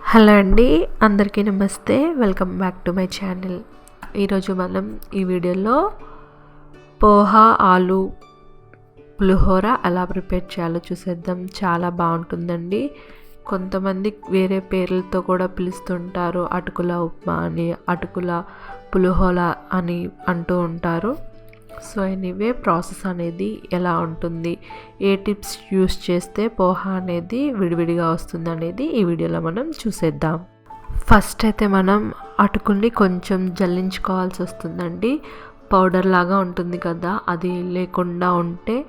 Hello అండి అందరికీ నమస్తే. Welcome back to my channel. ఈరోజు మనం ఈ వీడియోలో పోహా ఆలు పులిహోర ఎలా ప్రిపేర్ చేయాలో చూసేద్దాం. చాలా బాగుంటుందండి. కొంతమంది వేరే పేర్లతో కూడా పిలుస్తుంటారు అటుకుల ఉప్మా అని అటుకుల పులిహోర అని అంటూ ఉంటారు. సో ఎనీవే ప్రాసెస్ అనేది ఎలా ఉంటుంది? ఏ టిప్స్ యూస్ చేస్తే పోహా అనేది విడివిడిగా వస్తుంది అనేది ఈ వీడియోలో మనం చూసేద్దాం. ఫస్ట్ అయితే మనం అటుకుల్ని కొంచెం జల్లించుకోవాల్సి వస్తుందండి. పౌడర్ లాగా ఉంటుంది కదా అది లేకుండా ఉంటే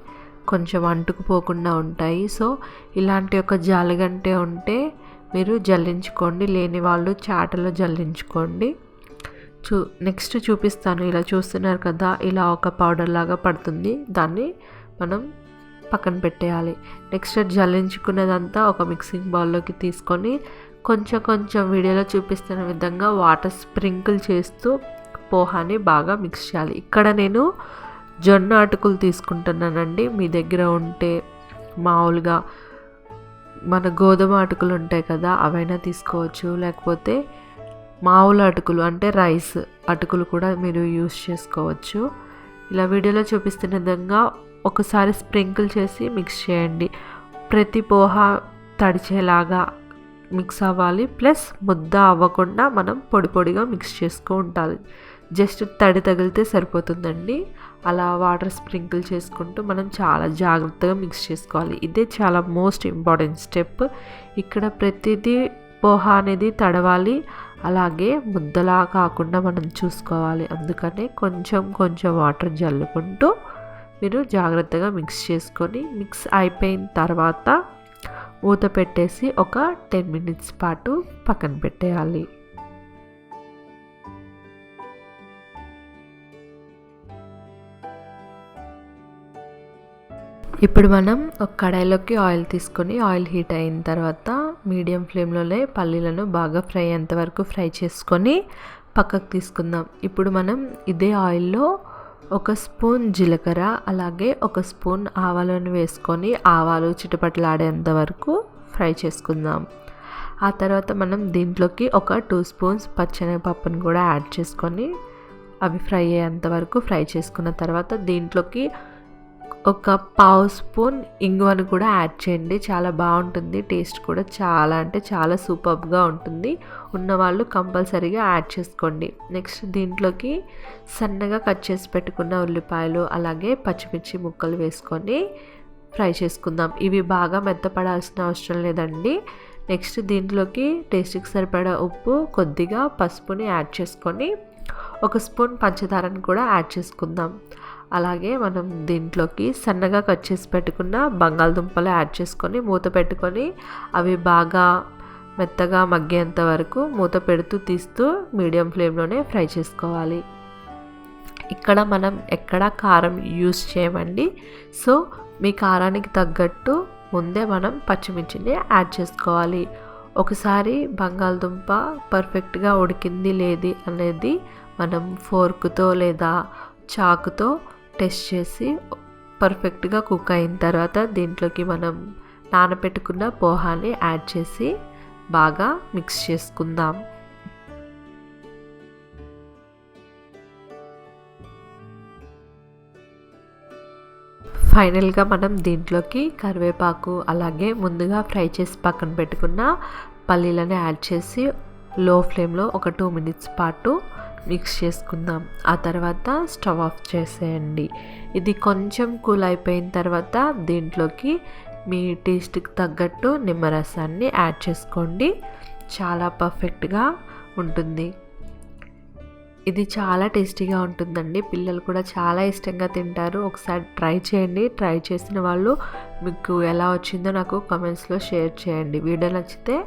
కొంచెం అంటుకుపోకుండా ఉంటాయి. సో ఇలాంటి ఒక జాలిగంటే ఉంటే మీరు జల్లించుకోండి లేని వాళ్ళు చాటలో జల్లించుకోండి. చూ నెక్స్ట్ చూపిస్తాను. ఇలా చూస్తున్నారు కదా ఇలా ఒక పౌడర్ లాగా పడుతుంది. దాన్ని మనం పక్కన పెట్టేయాలి. నెక్స్ట్ జల్లించుకున్నదంతా ఒక మిక్సింగ్ బౌల్లోకి తీసుకొని కొంచెం కొంచెం వీడియోలో చూపిస్తున్న విధంగా వాటర్ స్ప్రింకిల్ చేస్తూ పోహాని బాగా మిక్స్ చేయాలి. ఇక్కడ నేను జొన్న అటుకులు తీసుకుంటున్నానండి. మీ దగ్గర ఉంటే మామూలుగా మన గోధుమ అటుకులు ఉంటాయి కదా అవైనా తీసుకోవచ్చు. లేకపోతే మామూలు అటుకులు అంటే రైస్ అటుకులు కూడా మీరు యూస్ చేసుకోవచ్చు. ఇలా వీడియోలో చూపిస్తున్న విధంగా ఒకసారి స్ప్రింకిల్ చేసి మిక్స్ చేయండి. ప్రతి పోహ తడిచేలాగా మిక్స్ అవ్వాలి. ప్లస్ ముద్ద అవ్వకుండా మనం పొడి పొడిగా మిక్స్ చేసుకో ఉండాలి. జస్ట్ తడి తగిలితే సరిపోతుందండి. అలా వాటర్ స్ప్రింకిల్ చేసుకుంటూ మనం చాలా జాగ్రత్తగా మిక్స్ చేసుకోవాలి. ఇదే చాలా మోస్ట్ ఇంపార్టెంట్ స్టెప్. ఇక్కడ ప్రతిదీ పోహా అనేది తడవాలి. అలాగే ముద్దలా కాకుండా మనం చూసుకోవాలి. అందుకనే కొంచెం కొంచెం వాటర్ జల్లుకుంటూ మీరు జాగ్రత్తగా మిక్స్ చేసుకొని మిక్స్ అయిపోయిన తర్వాత మూత పెట్టేసి ఒక టెన్ మినిట్స్ పాటు పక్కన పెట్టేయాలి. ఇప్పుడు మనం ఒక కడాయిలోకి ఆయిల్ తీసుకొని ఆయిల్ హీట్ అయిన తర్వాత మీడియం ఫ్లేమ్లోనే పల్లీలను బాగా ఫ్రై అయ్యేంత వరకు ఫ్రై చేసుకొని పక్కకు తీసుకుందాం. ఇప్పుడు మనం ఇదే ఆయిల్లో ఒక స్పూన్ జీలకర్ర అలాగే ఒక స్పూన్ ఆవాలను వేసుకొని ఆవాలు చిటపట్లాడేంత వరకు ఫ్రై చేసుకుందాం. ఆ తర్వాత మనం దీంట్లోకి ఒక టూ స్పూన్స్ పచ్చనిపప్పును కూడా యాడ్ చేసుకొని అవి ఫ్రై అయ్యేంత వరకు ఫ్రై చేసుకున్న తర్వాత దీంట్లోకి ఒక పావు స్పూన్ ఇంగువను కూడా యాడ్ చేయండి. చాలా బాగుంటుంది. టేస్ట్ కూడా చాలా అంటే చాలా సూపర్గా ఉంటుంది. ఉన్నవాళ్ళు కంపల్సరీగా యాడ్ చేసుకోండి. నెక్స్ట్ దీంట్లోకి సన్నగా కట్ చేసి పెట్టుకున్న ఉల్లిపాయలు అలాగే పచ్చిమిర్చి ముక్కలు వేసుకొని ఫ్రై చేసుకుందాం. ఇవి బాగా మెత్తపడాల్సిన అవసరం లేదండి. నెక్స్ట్ దీంట్లోకి టేస్ట్కి సరిపడా ఉప్పు కొద్దిగా పసుపుని యాడ్ చేసుకొని ఒక స్పూన్ పంచదారని కూడా యాడ్ చేసుకుందాం. అలాగే మనం దీంట్లోకి సన్నగా కట్ చేసి పెట్టుకున్న బంగాళదుంపలు యాడ్ చేసుకొని మూత పెట్టుకొని అవి బాగా మెత్తగా మగ్గేంత వరకు మూత పెడుతూ తీస్తూ మీడియం ఫ్లేమ్లోనే ఫ్రై చేసుకోవాలి. ఇక్కడ మనం ఎక్కడ కారం యూస్ చేయమండి. సో మీ కారానికి తగ్గట్టు ముందే మనం పచ్చిమిర్చిని యాడ్ చేసుకోవాలి. ఒకసారి బంగాళదుంప పర్ఫెక్ట్గా ఉడికింది లేది అనేది మనం ఫోర్క్తో లేదా చాకుతో టెస్ట్ చేసి పర్ఫెక్ట్గా కుక్ అయిన తర్వాత దీంట్లోకి మనం నానబెట్టుకున్న పోహాని యాడ్ చేసి బాగా మిక్స్ చేసుకుందాం. ఫైనల్గా మనం దీంట్లోకి కరివేపాకు అలాగే ముందుగా ఫ్రై చేసి పక్కన పెట్టుకున్న పల్లీలను యాడ్ చేసి లో ఫ్లేమ్లో ఒక టూ మినిట్స్ పాటు మిక్స్ చేసుకుందాం. ఆ తర్వాత స్టవ్ ఆఫ్ చేసేయండి. ఇది కొంచెం కూల్ అయిపోయిన తర్వాత దీంట్లోకి మీ టేస్ట్కి తగ్గట్టు నిమ్మరసాన్ని యాడ్ చేసుకోండి. చాలా పర్ఫెక్ట్గా ఉంటుంది. ఇది చాలా టేస్టీగా ఉంటుందండి. పిల్లలు కూడా చాలా ఇష్టంగా తింటారు. ఒకసారి ట్రై చేయండి. ట్రై చేసిన వాళ్ళు మీకు ఎలా వచ్చిందో నాకు కమెంట్స్లో షేర్ చేయండి. వీడియో నచ్చితే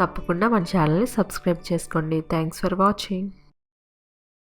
తప్పకుండా మన ఛానల్ని సబ్స్క్రైబ్ చేసుకోండి. Thanks for watching.